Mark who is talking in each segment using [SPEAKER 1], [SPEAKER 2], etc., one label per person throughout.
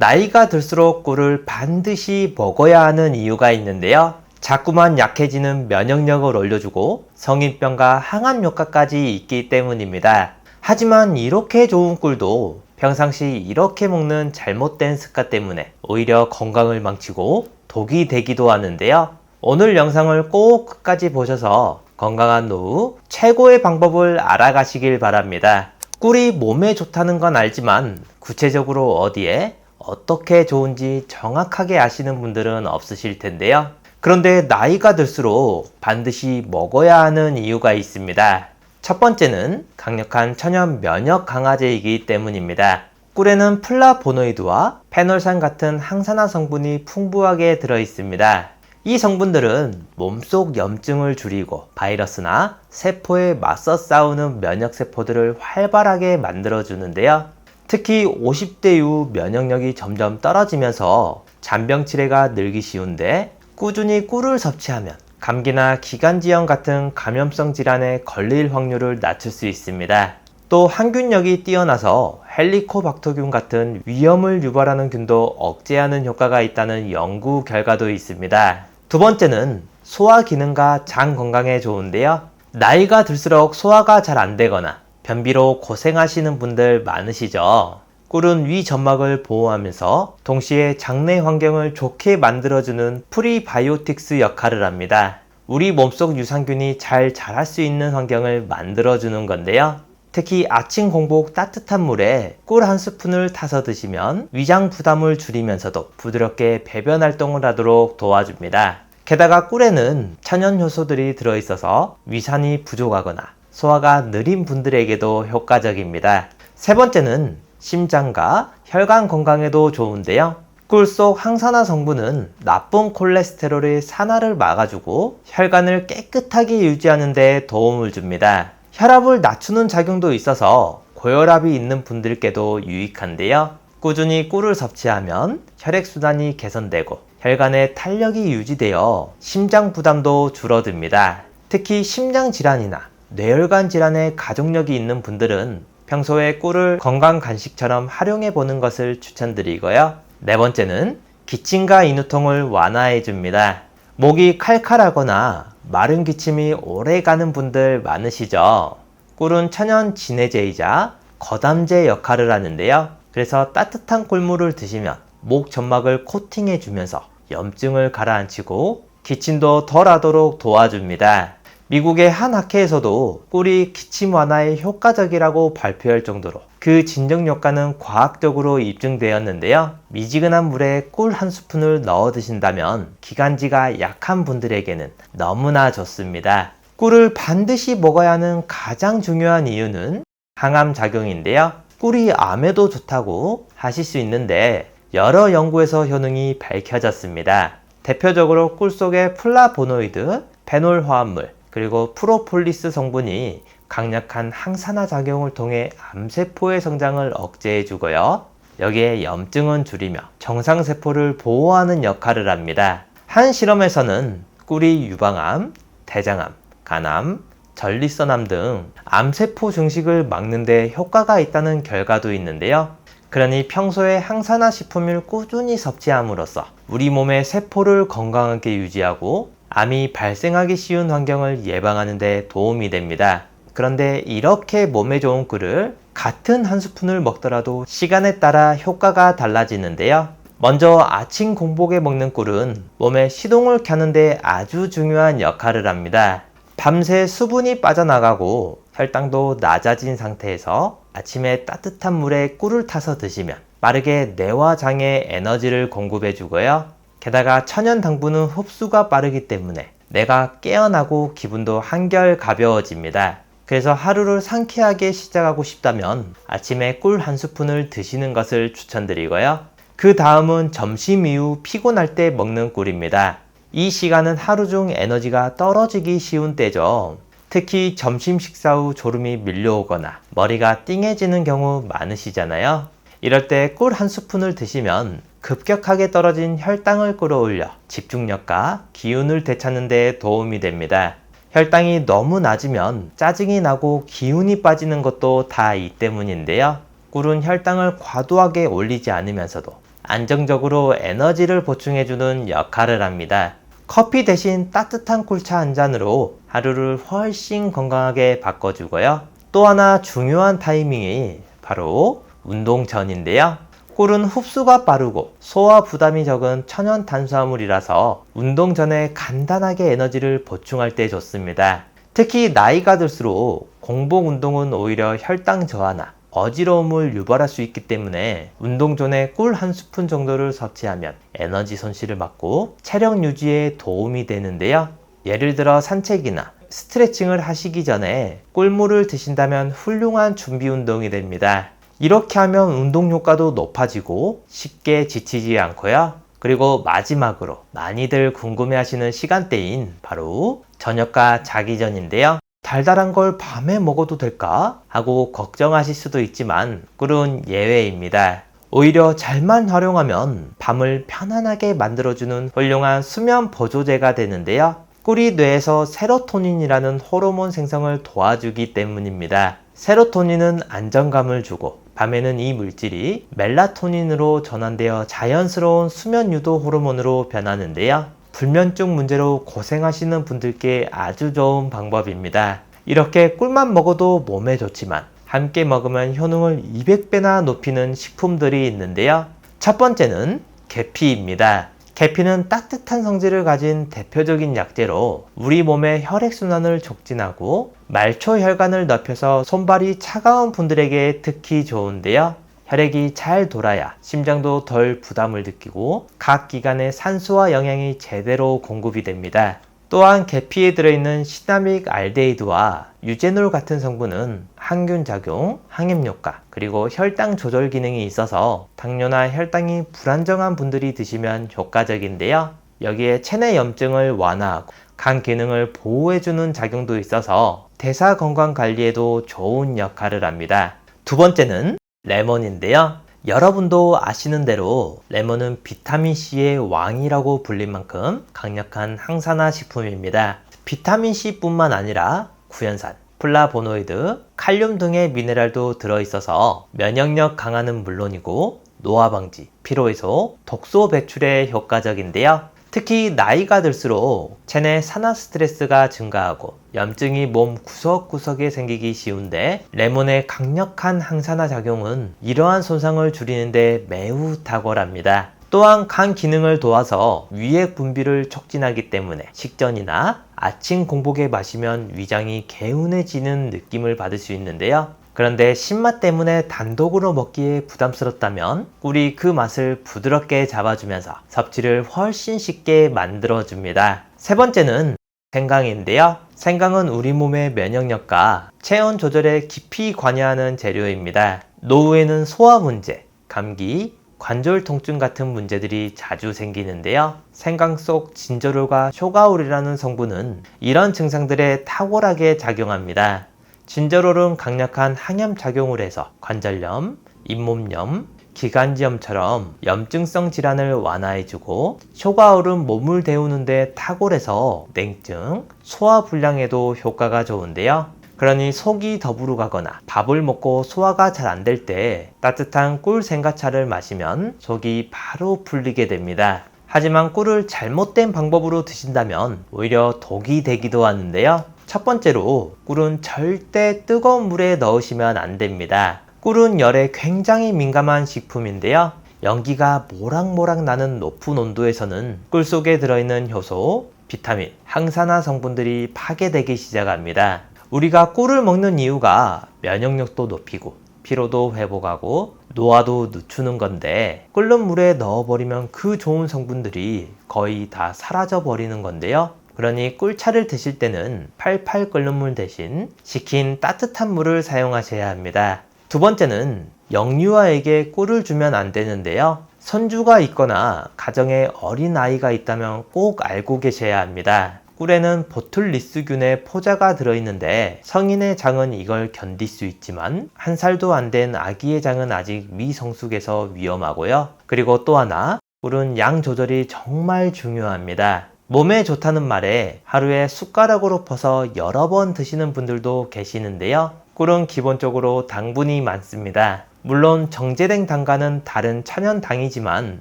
[SPEAKER 1] 나이가 들수록 꿀을 반드시 먹어야 하는 이유가 있는데요. 자꾸만 약해지는 면역력을 올려주고 성인병과 항암 효과까지 있기 때문입니다. 하지만 이렇게 좋은 꿀도 평상시 이렇게 먹는 잘못된 습관 때문에 오히려 건강을 망치고 독이 되기도 하는데요. 오늘 영상을 꼭 끝까지 보셔서 건강한 노후 최고의 방법을 알아가시길 바랍니다. 꿀이 몸에 좋다는 건 알지만 구체적으로 어디에 어떻게 좋은지 정확하게 아시는 분들은 없으실 텐데요. 그런데 나이가 들수록 반드시 먹어야 하는 이유가 있습니다. 첫 번째는 강력한 천연 면역 강화제이기 때문입니다. 꿀에는 플라보노이드와 페놀산 같은 항산화 성분이 풍부하게 들어 있습니다. 이 성분들은 몸속 염증을 줄이고 바이러스나 세포에 맞서 싸우는 면역 세포들을 활발하게 만들어 주는데요. 특히 50대 이후 면역력이 점점 떨어지면서 잔병 치레가 늘기 쉬운데 꾸준히 꿀을 섭취하면 감기나 기관지염 같은 감염성 질환에 걸릴 확률을 낮출 수 있습니다. 또 항균력이 뛰어나서 헬리코박터균 같은 위험을 유발하는 균도 억제하는 효과가 있다는 연구 결과도 있습니다. 두 번째는 소화 기능과 장 건강에 좋은데요. 나이가 들수록 소화가 잘 안 되거나 변비로 고생하시는 분들 많으시죠? 꿀은 위 점막을 보호하면서 동시에 장내 환경을 좋게 만들어주는 프리바이오틱스 역할을 합니다. 우리 몸속 유산균이 잘 자랄 수 있는 환경을 만들어주는 건데요. 특히 아침 공복 따뜻한 물에 꿀 한 스푼을 타서 드시면 위장 부담을 줄이면서도 부드럽게 배변 활동을 하도록 도와줍니다. 게다가 꿀에는 천연 효소들이 들어있어서 위산이 부족하거나 소화가 느린 분들에게도 효과적입니다. 세 번째는 심장과 혈관 건강에도 좋은데요. 꿀 속 항산화 성분은 나쁜 콜레스테롤의 산화를 막아주고 혈관을 깨끗하게 유지하는 데 도움을 줍니다. 혈압을 낮추는 작용도 있어서 고혈압이 있는 분들께도 유익한데요. 꾸준히 꿀을 섭취하면 혈액순환이 개선되고 혈관의 탄력이 유지되어 심장 부담도 줄어듭니다. 특히 심장 질환이나 뇌혈관 질환에 가족력이 있는 분들은 평소에 꿀을 건강 간식처럼 활용해 보는 것을 추천드리고요. 네 번째는 기침과 인후통을 완화해 줍니다. 목이 칼칼하거나 마른 기침이 오래 가는 분들 많으시죠? 꿀은 천연 진해제이자 거담제 역할을 하는데요. 그래서 따뜻한 꿀물을 드시면 목 점막을 코팅해 주면서 염증을 가라앉히고 기침도 덜 하도록 도와줍니다. 미국의 한 학회에서도 꿀이 기침 완화에 효과적이라고 발표할 정도로 그 진정 효과는 과학적으로 입증되었는데요. 미지근한 물에 꿀 한 스푼을 넣어 드신다면 기관지가 약한 분들에게는 너무나 좋습니다. 꿀을 반드시 먹어야 하는 가장 중요한 이유는 항암 작용인데요. 꿀이 암에도 좋다고 하실 수 있는데 여러 연구에서 효능이 밝혀졌습니다. 대표적으로 꿀 속의 플라보노이드, 페놀 화합물, 그리고 프로폴리스 성분이 강력한 항산화 작용을 통해 암세포의 성장을 억제해 주고요. 여기에 염증은 줄이며 정상세포를 보호하는 역할을 합니다. 한 실험에서는 꿀이 유방암, 대장암, 간암, 전립선암 등 암세포 증식을 막는 데 효과가 있다는 결과도 있는데요. 그러니 평소에 항산화 식품을 꾸준히 섭취함으로써 우리 몸의 세포를 건강하게 유지하고 암이 발생하기 쉬운 환경을 예방하는 데 도움이 됩니다. 그런데 이렇게 몸에 좋은 꿀을 같은 한 스푼을 먹더라도 시간에 따라 효과가 달라지는데요. 먼저 아침 공복에 먹는 꿀은 몸의 시동을 켜는데 아주 중요한 역할을 합니다. 밤새 수분이 빠져나가고 혈당도 낮아진 상태에서 아침에 따뜻한 물에 꿀을 타서 드시면 빠르게 뇌와 장에 에너지를 공급해 주고요. 게다가 천연 당분은 흡수가 빠르기 때문에 내가 깨어나고 기분도 한결 가벼워집니다. 그래서 하루를 상쾌하게 시작하고 싶다면 아침에 꿀 한 스푼을 드시는 것을 추천드리고요. 그 다음은 점심 이후 피곤할 때 먹는 꿀입니다. 이 시간은 하루 중 에너지가 떨어지기 쉬운 때죠. 특히 점심 식사 후 졸음이 밀려오거나 머리가 띵해지는 경우 많으시잖아요. 이럴 때 꿀 한 스푼을 드시면 급격하게 떨어진 혈당을 끌어올려 집중력과 기운을 되찾는 데 도움이 됩니다. 혈당이 너무 낮으면 짜증이 나고 기운이 빠지는 것도 다 이 때문인데요. 꿀은 혈당을 과도하게 올리지 않으면서도 안정적으로 에너지를 보충해주는 역할을 합니다. 커피 대신 따뜻한 꿀차 한 잔으로 하루를 훨씬 건강하게 바꿔주고요. 또 하나 중요한 타이밍이 바로 운동 전인데요. 꿀은 흡수가 빠르고 소화 부담이 적은 천연 탄수화물이라서 운동 전에 간단하게 에너지를 보충할 때 좋습니다. 특히 나이가 들수록 공복 운동은 오히려 혈당 저하나 어지러움을 유발할 수 있기 때문에 운동 전에 꿀 한 스푼 정도를 섭취하면 에너지 손실을 막고 체력 유지에 도움이 되는데요. 예를 들어 산책이나 스트레칭을 하시기 전에 꿀물을 드신다면 훌륭한 준비 운동이 됩니다. 이렇게 하면 운동 효과도 높아지고 쉽게 지치지 않고요. 그리고 마지막으로 많이들 궁금해 하시는 시간대인 바로 저녁과 자기 전인데요. 달달한 걸 밤에 먹어도 될까? 하고 걱정하실 수도 있지만 꿀은 예외입니다. 오히려 잘만 활용하면 밤을 편안하게 만들어주는 훌륭한 수면 보조제가 되는데요. 꿀이 뇌에서 세로토닌이라는 호르몬 생성을 도와주기 때문입니다. 세로토닌은 안정감을 주고 밤에는 이 물질이 멜라토닌으로 전환되어 자연스러운 수면 유도 호르몬으로 변하는데요. 불면증 문제로 고생하시는 분들께 아주 좋은 방법입니다. 이렇게 꿀만 먹어도 몸에 좋지만 함께 먹으면 효능을 200배나 높이는 식품들이 있는데요. 첫 번째는 계피입니다. 계피는 따뜻한 성질을 가진 대표적인 약재로 우리 몸의 혈액순환을 촉진하고 말초 혈관을 넓혀서 손발이 차가운 분들에게 특히 좋은데요. 혈액이 잘 돌아야 심장도 덜 부담을 느끼고 각 기관에 산소와 영양이 제대로 공급이 됩니다. 또한 계피에 들어있는 시나믹 알데히드와 유제놀 같은 성분은 항균 작용, 항염 효과, 그리고 혈당 조절 기능이 있어서 당뇨나 혈당이 불안정한 분들이 드시면 효과적인데요. 여기에 체내 염증을 완화하고 간 기능을 보호해주는 작용도 있어서 대사 건강 관리에도 좋은 역할을 합니다. 두 번째는 레몬인데요. 여러분도 아시는 대로 레몬은 비타민C의 왕이라고 불릴 만큼 강력한 항산화 식품입니다. 비타민C 뿐만 아니라 구연산, 플라보노이드, 칼륨 등의 미네랄도 들어있어서 면역력 강화는 물론이고 노화 방지, 피로 해소, 독소 배출에 효과적인데요. 특히 나이가 들수록 체내 산화 스트레스가 증가하고 염증이 몸 구석구석에 생기기 쉬운데 레몬의 강력한 항산화 작용은 이러한 손상을 줄이는데 매우 탁월합니다. 또한 간 기능을 도와서 위액 분비를 촉진하기 때문에 식전이나 아침 공복에 마시면 위장이 개운해지는 느낌을 받을 수 있는데요. 그런데 신맛 때문에 단독으로 먹기에 부담스럽다면 꿀이 그 맛을 부드럽게 잡아주면서 섭취를 훨씬 쉽게 만들어줍니다. 세 번째는 생강인데요. 생강은 우리 몸의 면역력과 체온 조절에 깊이 관여하는 재료입니다. 노후에는 소화 문제, 감기, 관절 통증 같은 문제들이 자주 생기는데요. 생강 속 진저롤과 쇼가올이라는 성분은 이런 증상들에 탁월하게 작용합니다. 진저롤은 강력한 항염 작용을 해서 관절염, 잇몸염, 기관지염처럼 염증성 질환을 완화해주고 쇼가올은 몸을 데우는데 탁월해서 냉증, 소화불량에도 효과가 좋은데요. 그러니 속이 더부룩 하거나 밥을 먹고 소화가 잘 안 될 때 따뜻한 꿀 생과차를 마시면 속이 바로 풀리게 됩니다. 하지만 꿀을 잘못된 방법으로 드신다면 오히려 독이 되기도 하는데요. 첫 번째로 꿀은 절대 뜨거운 물에 넣으시면 안 됩니다. 꿀은 열에 굉장히 민감한 식품인데요. 연기가 모락모락 나는 높은 온도에서는 꿀 속에 들어있는 효소, 비타민, 항산화 성분들이 파괴되기 시작합니다. 우리가 꿀을 먹는 이유가 면역력도 높이고 피로도 회복하고 노화도 늦추는 건데 끓는 물에 넣어버리면 그 좋은 성분들이 거의 다 사라져 버리는 건데요. 그러니 꿀차를 드실 때는 팔팔 끓는 물 대신 식힌 따뜻한 물을 사용하셔야 합니다. 두 번째는 영유아에게 꿀을 주면 안 되는데요. 손주가 있거나 가정에 어린 아이가 있다면 꼭 알고 계셔야 합니다. 꿀에는 보툴리스균의 포자가 들어있는데 성인의 장은 이걸 견딜 수 있지만 한 살도 안 된 아기의 장은 아직 미성숙해서 위험하고요. 그리고 또 하나 꿀은 양 조절이 정말 중요합니다. 몸에 좋다는 말에 하루에 숟가락으로 퍼서 여러 번 드시는 분들도 계시는데요. 꿀은 기본적으로 당분이 많습니다. 물론 정제된 당과는 다른 천연당이지만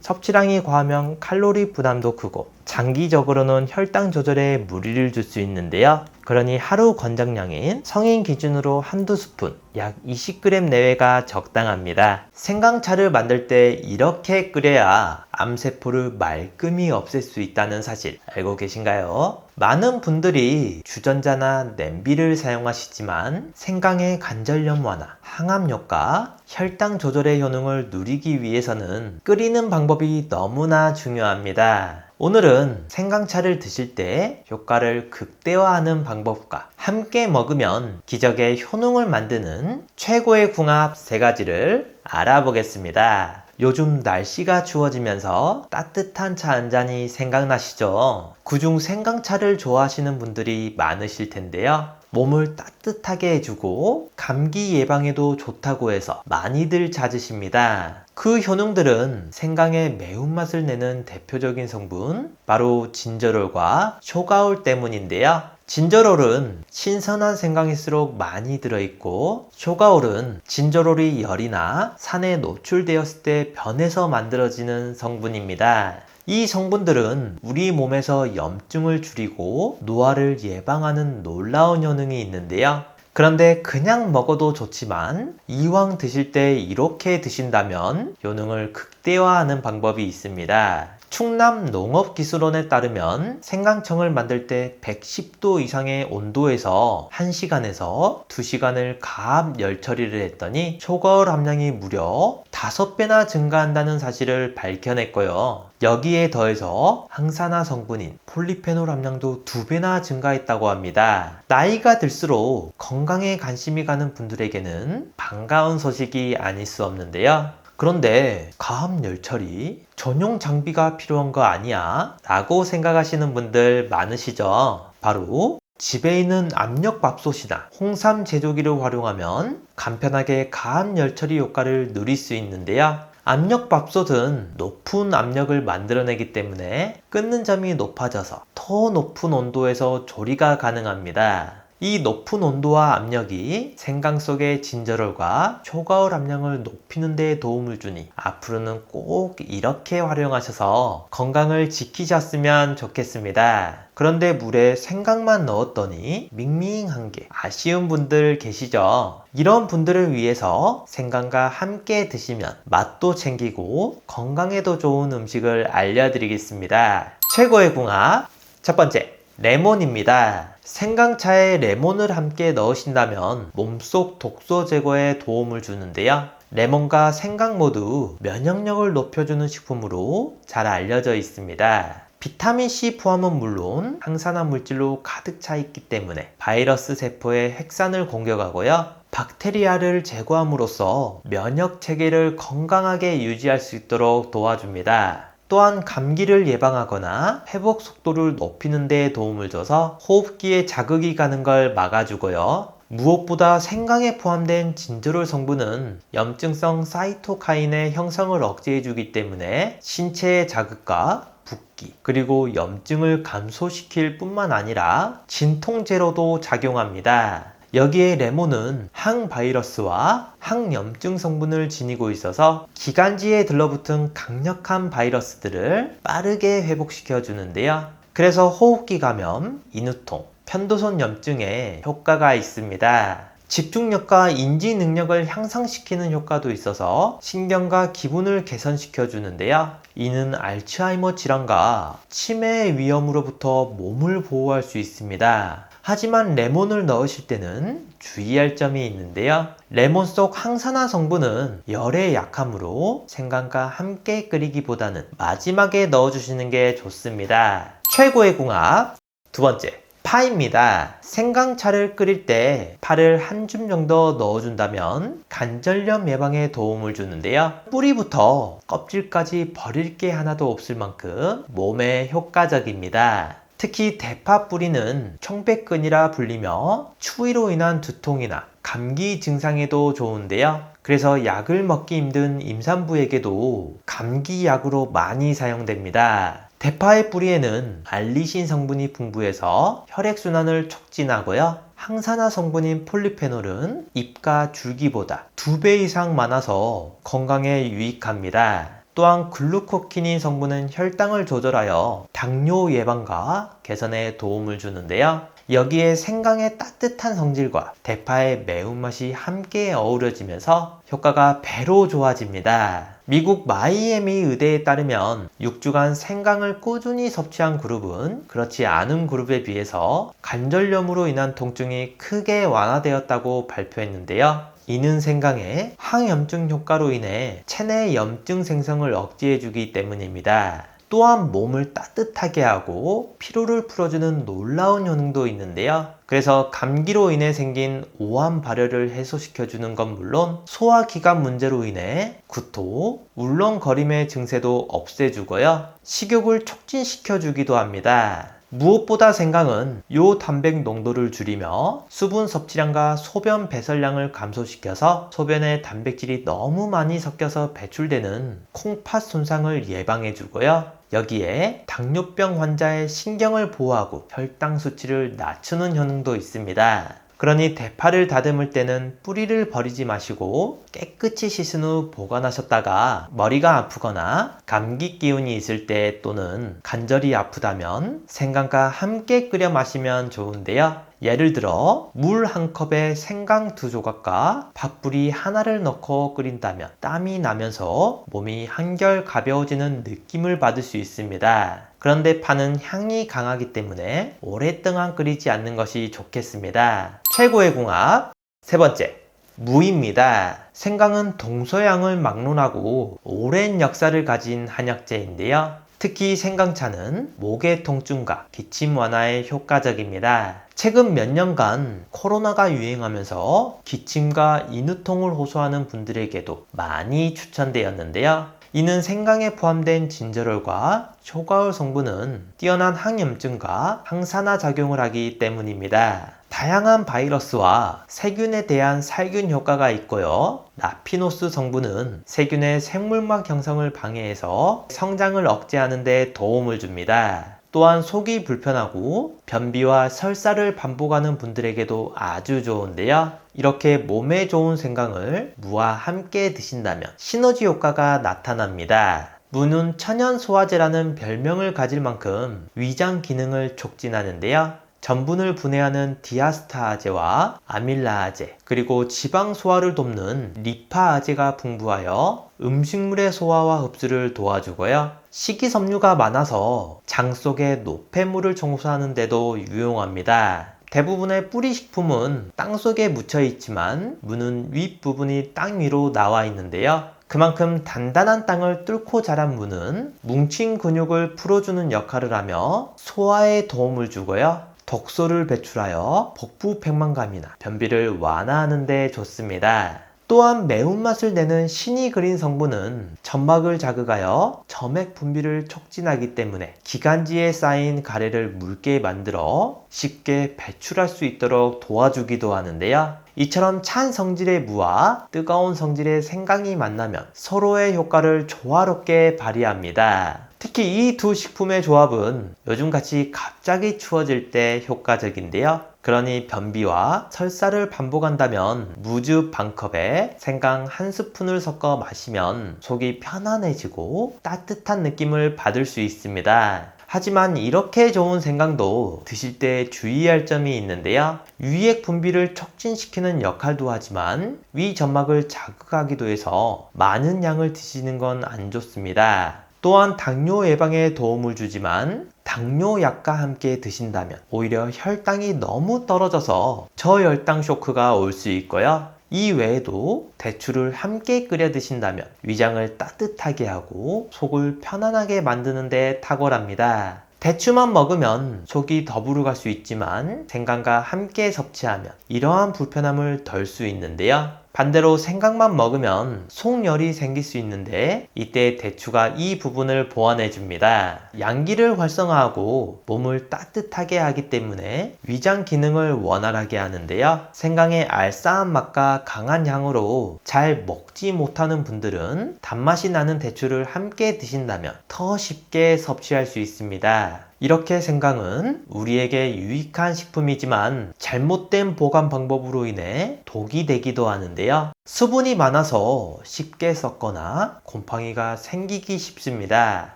[SPEAKER 1] 섭취량이 과하면 칼로리 부담도 크고 장기적으로는 혈당 조절에 무리를 줄 수 있는데요. 그러니 하루 권장량인 성인 기준으로 한두 스푼, 약 20g 내외가 적당합니다. 생강차를 만들 때 이렇게 끓여야 암세포를 말끔히 없앨 수 있다는 사실 알고 계신가요? 많은 분들이 주전자나 냄비를 사용하시지만 생강의 관절염 완화, 항암 효과, 혈당 조절의 효능을 누리기 위해서는 끓이는 방법이 너무나 중요합니다. 오늘은 생강차를 드실 때 효과를 극대화하는 방법과 함께 먹으면 기적의 효능을 만드는 최고의 궁합 세 가지를 알아보겠습니다. 요즘 날씨가 추워지면서 따뜻한 차 한 잔이 생각나시죠? 그중 생강차를 좋아하시는 분들이 많으실 텐데요. 몸을 따뜻하게 해주고 감기 예방에도 좋다고 해서 많이들 찾으십니다. 그 효능들은 생강의 매운맛을 내는 대표적인 성분 바로 진저롤과 쇼가올 때문인데요. 진저롤은 신선한 생강일수록 많이 들어있고 쇼가올은 진저롤이 열이나 산에 노출되었을 때 변해서 만들어지는 성분입니다. 이 성분들은 우리 몸에서 염증을 줄이고 노화를 예방하는 놀라운 효능이 있는데요. 그런데 그냥 먹어도 좋지만 이왕 드실 때 이렇게 드신다면 효능을 극대화하는 방법이 있습니다. 충남 농업기술원에 따르면 생강청을 만들 때 110도 이상의 온도에서 1시간에서 2시간을 가압 열 처리를 했더니 초과울 함량이 무려 5배나 증가한다는 사실을 밝혀냈고요. 여기에 더해서 항산화 성분인 폴리페놀 함량도 2배나 증가했다고 합니다. 나이가 들수록 건강에 관심이 가는 분들에게는 반가운 소식이 아닐 수 없는데요. 그런데 가압 열처리 전용 장비가 필요한 거 아니야? 라고 생각하시는 분들 많으시죠? 바로 집에 있는 압력밥솥이나 홍삼 제조기를 활용하면 간편하게 가압 열처리 효과를 누릴 수 있는데요. 압력밥솥은 높은 압력을 만들어내기 때문에 끓는 점이 높아져서 더 높은 온도에서 조리가 가능합니다. 이 높은 온도와 압력이 생강 속의 진저롤과 초과울 함량을 높이는 데 도움을 주니 앞으로는 꼭 이렇게 활용하셔서 건강을 지키셨으면 좋겠습니다. 그런데 물에 생강만 넣었더니 밍밍한 게 아쉬운 분들 계시죠? 이런 분들을 위해서 생강과 함께 드시면 맛도 챙기고 건강에도 좋은 음식을 알려드리겠습니다. 최고의 궁합 첫 번째 레몬입니다. 생강차에 레몬을 함께 넣으신다면 몸속 독소 제거에 도움을 주는데요. 레몬과 생강 모두 면역력을 높여주는 식품으로 잘 알려져 있습니다. 비타민C 포함은 물론 항산화 물질로 가득 차 있기 때문에 바이러스 세포의 핵산을 공격하고요. 박테리아를 제거함으로써 면역 체계를 건강하게 유지할 수 있도록 도와줍니다. 또한 감기를 예방하거나 회복 속도를 높이는 데 도움을 줘서 호흡기에 자극이 가는 걸 막아주고요. 무엇보다 생강에 포함된 진저롤 성분은 염증성 사이토카인의 형성을 억제해주기 때문에 신체의 자극과 붓기 그리고 염증을 감소시킬 뿐만 아니라 진통제로도 작용합니다. 여기에 레몬은 항바이러스와 항염증 성분을 지니고 있어서 기관지에 들러붙은 강력한 바이러스들을 빠르게 회복시켜 주는데요. 그래서 호흡기 감염, 인후통, 편도선 염증에 효과가 있습니다. 집중력과 인지 능력을 향상시키는 효과도 있어서 신경과 기분을 개선시켜 주는데요. 이는 알츠하이머 질환과 치매 위험으로부터 몸을 보호할 수 있습니다. 하지만 레몬을 넣으실 때는 주의할 점이 있는데요. 레몬 속 항산화 성분은 열에 약하므로 생강과 함께 끓이기보다는 마지막에 넣어주시는 게 좋습니다. 최고의 궁합 두 번째 파입니다. 생강차를 끓일 때 파를 한 줌 정도 넣어준다면 관절염 예방에 도움을 주는데요. 뿌리부터 껍질까지 버릴 게 하나도 없을 만큼 몸에 효과적입니다. 특히 대파 뿌리는 청백근이라 불리며 추위로 인한 두통이나 감기 증상에도 좋은데요. 그래서 약을 먹기 힘든 임산부에게도 감기약으로 많이 사용됩니다. 대파의 뿌리에는 알리신 성분이 풍부해서 혈액순환을 촉진하고요. 항산화 성분인 폴리페놀은 잎과 줄기보다 2배 이상 많아서 건강에 유익합니다. 또한 글루코키닌 성분은 혈당을 조절하여 당뇨 예방과 개선에 도움을 주는데요. 여기에 생강의 따뜻한 성질과 대파의 매운맛이 함께 어우러지면서 효과가 배로 좋아집니다. 미국 마이애미 의대에 따르면 6주간 생강을 꾸준히 섭취한 그룹은 그렇지 않은 그룹에 비해서 관절염으로 인한 통증이 크게 완화되었다고 발표했는데요. 이는 생강의 항염증 효과로 인해 체내 염증 생성을 억제해 주기 때문입니다. 또한 몸을 따뜻하게 하고 피로를 풀어주는 놀라운 효능도 있는데요. 그래서 감기로 인해 생긴 오한 발열을 해소시켜주는 건 물론 소화기관 문제로 인해 구토, 울렁거림의 증세도 없애주고요. 식욕을 촉진시켜주기도 합니다. 무엇보다 생강은 요 단백 농도를 줄이며 수분 섭취량과 소변 배설량을 감소시켜서 소변에 단백질이 너무 많이 섞여서 배출되는 콩팥 손상을 예방해 주고요. 여기에 당뇨병 환자의 신경을 보호하고 혈당 수치를 낮추는 효능도 있습니다. 그러니 대파를 다듬을 때는 뿌리를 버리지 마시고 깨끗이 씻은 후 보관하셨다가 머리가 아프거나 감기 기운이 있을 때 또는 관절이 아프다면 생강과 함께 끓여 마시면 좋은데요. 예를 들어 물 한 컵에 생강 두 조각과 밥뿌리 하나를 넣고 끓인다면 땀이 나면서 몸이 한결 가벼워지는 느낌을 받을 수 있습니다. 그런데 파는 향이 강하기 때문에 오랫동안 끓이지 않는 것이 좋겠습니다. 최고의 궁합 세 번째 무입니다. 생강은 동서양을 막론하고 오랜 역사를 가진 한약재인데요. 특히 생강차는 목의 통증과 기침 완화에 효과적입니다. 최근 몇 년간 코로나가 유행하면서 기침과 인후통을 호소하는 분들에게도 많이 추천되었는데요. 이는 생강에 포함된 진저롤과 효과울 성분은 뛰어난 항염증과 항산화 작용을 하기 때문입니다. 다양한 바이러스와 세균에 대한 살균 효과가 있고요. 라피노스 성분은 세균의 생물막 형성을 방해해서 성장을 억제하는 데 도움을 줍니다. 또한 속이 불편하고 변비와 설사를 반복하는 분들에게도 아주 좋은데요. 이렇게 몸에 좋은 생강을 무와 함께 드신다면 시너지 효과가 나타납니다. 무는 천연 소화제라는 별명을 가질 만큼 위장 기능을 촉진하는데요. 전분을 분해하는 디아스타아제와 아밀라아제, 그리고 지방 소화를 돕는 리파아제가 풍부하여 음식물의 소화와 흡수를 도와주고요. 식이섬유가 많아서 장 속의 노폐물을 청소하는 데도 유용합니다. 대부분의 뿌리 식품은 땅 속에 묻혀 있지만 무는 윗부분이 땅 위로 나와 있는데요. 그만큼 단단한 땅을 뚫고 자란 무는 뭉친 근육을 풀어주는 역할을 하며 소화에 도움을 주고요. 독소를 배출하여 복부 백만감이나 변비를 완화하는 데 좋습니다. 또한 매운맛을 내는 신이 그린 성분은 점막을 자극하여 점액 분비를 촉진하기 때문에 기관지에 쌓인 가래를 묽게 만들어 쉽게 배출할 수 있도록 도와주기도 하는데요. 이처럼 찬 성질의 무와 뜨거운 성질의 생강이 만나면 서로의 효과를 조화롭게 발휘합니다. 특히 이 두 식품의 조합은 요즘같이 갑자기 추워질 때 효과적인데요. 그러니 변비와 설사를 반복한다면 무즙 반컵에 생강 한 스푼을 섞어 마시면 속이 편안해지고 따뜻한 느낌을 받을 수 있습니다. 하지만 이렇게 좋은 생강도 드실 때 주의할 점이 있는데요. 위액 분비를 촉진시키는 역할도 하지만 위 점막을 자극하기도 해서 많은 양을 드시는 건 안 좋습니다. 또한 당뇨 예방에 도움을 주지만 당뇨약과 함께 드신다면 오히려 혈당이 너무 떨어져서 저혈당 쇼크가 올 수 있고요. 이 외에도 대추를 함께 끓여 드신다면 위장을 따뜻하게 하고 속을 편안하게 만드는 데 탁월합니다. 대추만 먹으면 속이 더부룩 할 수 있지만 생강과 함께 섭취하면 이러한 불편함을 덜 수 있는데요. 반대로 생강만 먹으면 속열이 생길 수 있는데 이때 대추가 이 부분을 보완해 줍니다. 양기를 활성화하고 몸을 따뜻하게 하기 때문에 위장 기능을 원활하게 하는데요. 생강의 알싸한 맛과 강한 향으로 잘 먹지 못하는 분들은 단맛이 나는 대추를 함께 드신다면 더 쉽게 섭취할 수 있습니다. 이렇게 생강은 우리에게 유익한 식품이지만 잘못된 보관 방법으로 인해 독이 되기도 하는데요. 수분이 많아서 쉽게 썩거나 곰팡이가 생기기 쉽습니다.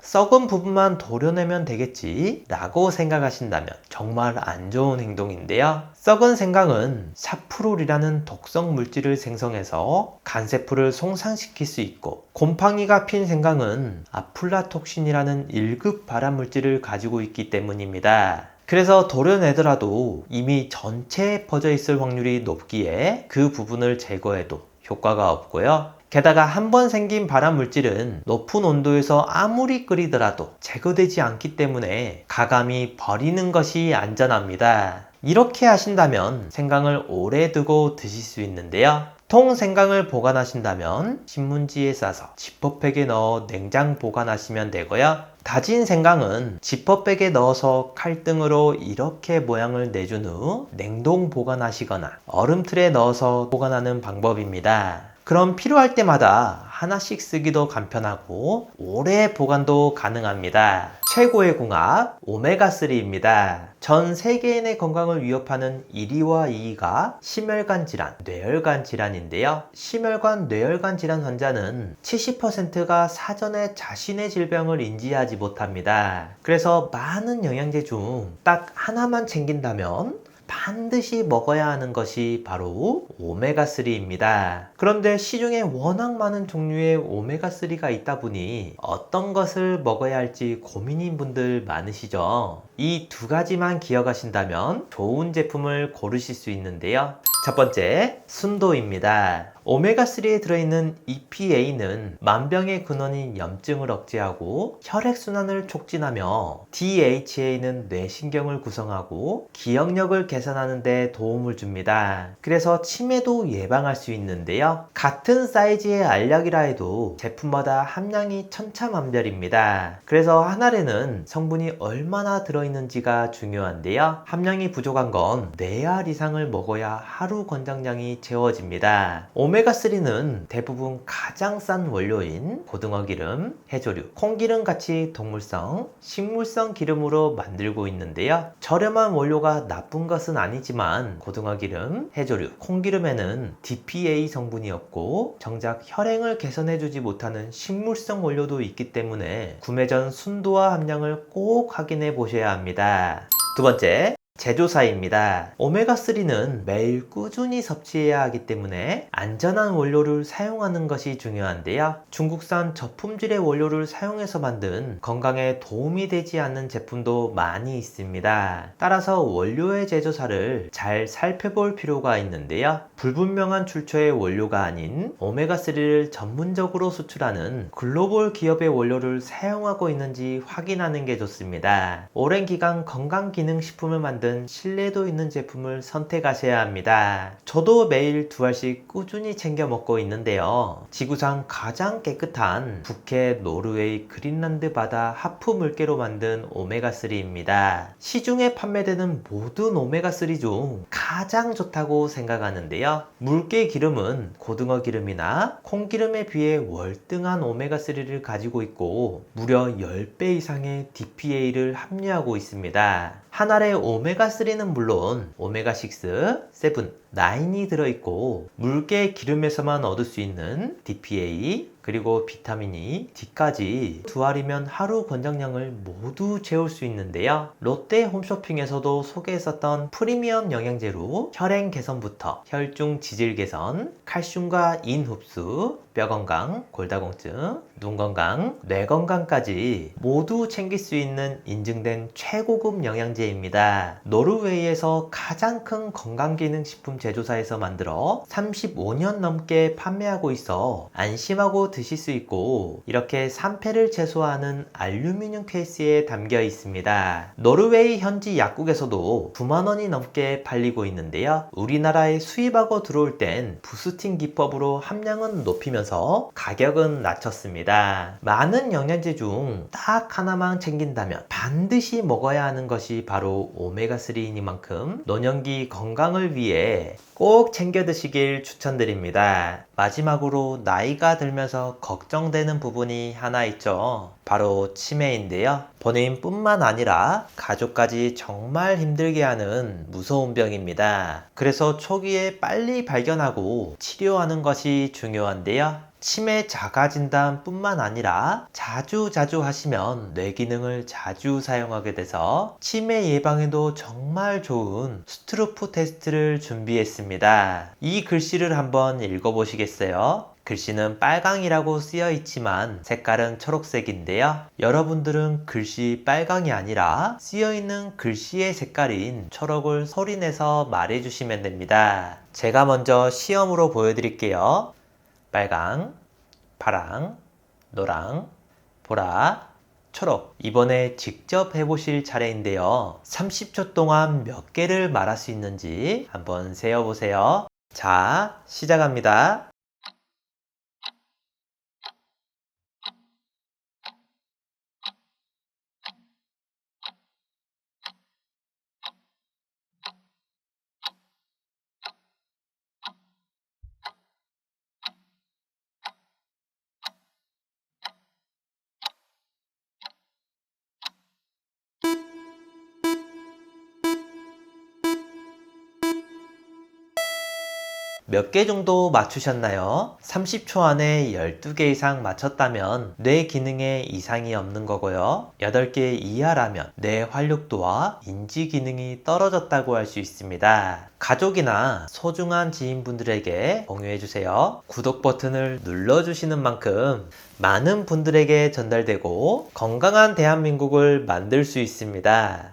[SPEAKER 1] 썩은 부분만 도려내면 되겠지 라고 생각하신다면 정말 안 좋은 행동인데요. 썩은 생강은 사프롤이라는 독성 물질을 생성해서 간세포를 손상시킬 수 있고 곰팡이가 핀 생강은 아플라톡신이라는 1급 발암 물질을 가지고 있기 때문입니다. 그래서 도려내더라도 이미 전체에 퍼져 있을 확률이 높기에 그 부분을 제거해도 효과가 없고요. 게다가 한 번 생긴 발암 물질은 높은 온도에서 아무리 끓이더라도 제거되지 않기 때문에 가감히 버리는 것이 안전합니다. 이렇게 하신다면 생강을 오래 두고 드실 수 있는데요. 통 생강을 보관하신다면 신문지에 싸서 지퍼백에 넣어 냉장 보관하시면 되고요. 다진 생강은 지퍼백에 넣어서 칼등으로 이렇게 모양을 내준 후 냉동 보관하시거나 얼음틀에 넣어서 보관하는 방법입니다. 그럼 필요할 때마다 하나씩 쓰기도 간편하고 오래 보관도 가능합니다. 최고의 궁합 오메가3입니다. 전 세계인의 건강을 위협하는 1위와 2위가 심혈관 질환, 뇌혈관 질환인데요. 심혈관, 뇌혈관 질환 환자는 70%가 사전에 자신의 질병을 인지하지 못합니다. 그래서 많은 영양제 중 딱 하나만 챙긴다면 반드시 먹어야 하는 것이 바로 오메가3입니다. 그런데 시중에 워낙 많은 종류의 오메가3가 있다 보니 어떤 것을 먹어야 할지 고민인 분들 많으시죠? 이 두 가지만 기억하신다면 좋은 제품을 고르실 수 있는데요. 첫 번째, 순도입니다. 오메가3에 들어있는 EPA는 만병의 근원인 염증을 억제하고 혈액순환을 촉진하며 DHA는 뇌신경을 구성하고 기억력을 개선하는 데 도움을 줍니다. 그래서 치매도 예방할 수 있는데요. 같은 사이즈의 알약이라 해도 제품마다 함량이 천차만별입니다. 그래서 한 알에는 성분이 얼마나 들어있는지가 중요한데요. 함량이 부족한 건 4알 이상을 먹어야 하루 권장량이 채워집니다. 오메 가3는 대부분 가장 싼 원료인 고등어 기름, 해조류, 콩기름 같이 동물성, 식물성 기름으로 만들고 있는데요. 저렴한 원료가 나쁜 것은 아니지만 고등어 기름, 해조류, 콩기름에는 DPA 성분이 없고 정작 혈행을 개선해주지 못하는 식물성 원료도 있기 때문에 구매 전 순도와 함량을 꼭 확인해 보셔야 합니다. 두 번째, 제조사입니다. 오메가3는 매일 꾸준히 섭취해야 하기 때문에 안전한 원료를 사용하는 것이 중요한데요. 중국산 저품질의 원료를 사용해서 만든 건강에 도움이 되지 않는 제품도 많이 있습니다. 따라서 원료의 제조사를 잘 살펴볼 필요가 있는데요. 불분명한 출처의 원료가 아닌 오메가3를 전문적으로 수출하는 글로벌 기업의 원료를 사용하고 있는지 확인하는 게 좋습니다. 오랜 기간 건강기능식품을 만든 신뢰도 있는 제품을 선택하셔야 합니다. 저도 매일 두 알씩 꾸준히 챙겨 먹고 있는데요. 지구상 가장 깨끗한 북해, 노르웨이, 그린란드 바다 하프 물개로 만든 오메가3입니다. 시중에 판매되는 모든 오메가3 중 가장 좋다고 생각하는데요. 물개 기름은 고등어 기름이나 콩기름에 비해 월등한 오메가3를 가지고 있고 무려 10배 이상의 DPA를 함유하고 있습니다. 한 알의 오메가3는 물론 오메가6, 7, 9이 들어있고 물개 기름에서만 얻을 수 있는 DPA 그리고 비타민이 D까지 두 알이면 하루 권장량을 모두 채울 수 있는데요. 롯데 홈쇼핑에서도 소개했었던 프리미엄 영양제로 혈행 개선부터 혈중 지질 개선, 칼슘과 인 흡수, 뼈 건강, 골다공증, 눈 건강, 뇌 건강까지 모두 챙길 수 있는 인증된 최고급 영양제입니다. 노르웨이에서 가장 큰 건강기능식품 제조사에서 만들어 35년 넘게 판매하고 있어 안심하고 드실 수 있고 이렇게 산패를 최소화하는 알루미늄 케이스에 담겨 있습니다. 노르웨이 현지 약국에서도 9만 원이 넘게 팔리고 있는데요. 우리나라에 수입하고 들어올 땐 부스팅 기법으로 함량은 높이면서 가격은 낮췄습니다. 있습니다. 많은 영양제 중 딱 하나만 챙긴다면 반드시 먹어야 하는 것이 바로 오메가3이니만큼 노년기 건강을 위해 꼭 챙겨 드시길 추천드립니다. 마지막으로 나이가 들면서 걱정되는 부분이 하나 있죠. 바로 치매인데요. 본인뿐만 아니라 가족까지 정말 힘들게 하는 무서운 병입니다. 그래서 초기에 빨리 발견하고 치료하는 것이 중요한데요. 치매 자가 진단뿐만 아니라 자주 자주 하시면 뇌 기능을 자주 사용하게 돼서 치매 예방에도 정말 좋은 스트루프 테스트를 준비했습니다. 이 글씨를 한번 읽어보시겠어요? 글씨는 빨강이라고 쓰여 있지만 색깔은 초록색인데요. 여러분들은 글씨 빨강이 아니라 쓰여 있는 글씨의 색깔인 초록을 소리내서 말해주시면 됩니다. 제가 먼저 시험으로 보여드릴게요. 빨강, 파랑, 노랑, 보라, 초록. 이번에 직접 해보실 차례인데요. 30초 동안 몇 개를 말할 수 있는지 한번 세어보세요. 자, 시작합니다. 몇 개 정도 맞추셨나요? 30초 안에 12개 이상 맞췄다면 뇌 기능에 이상이 없는 거고요. 8개 이하라면 뇌 활력도와 인지 기능이 떨어졌다고 할 수 있습니다. 가족이나 소중한 지인분들에게 공유해주세요. 구독 버튼을 눌러주시는 만큼 많은 분들에게 전달되고 건강한 대한민국을 만들 수 있습니다.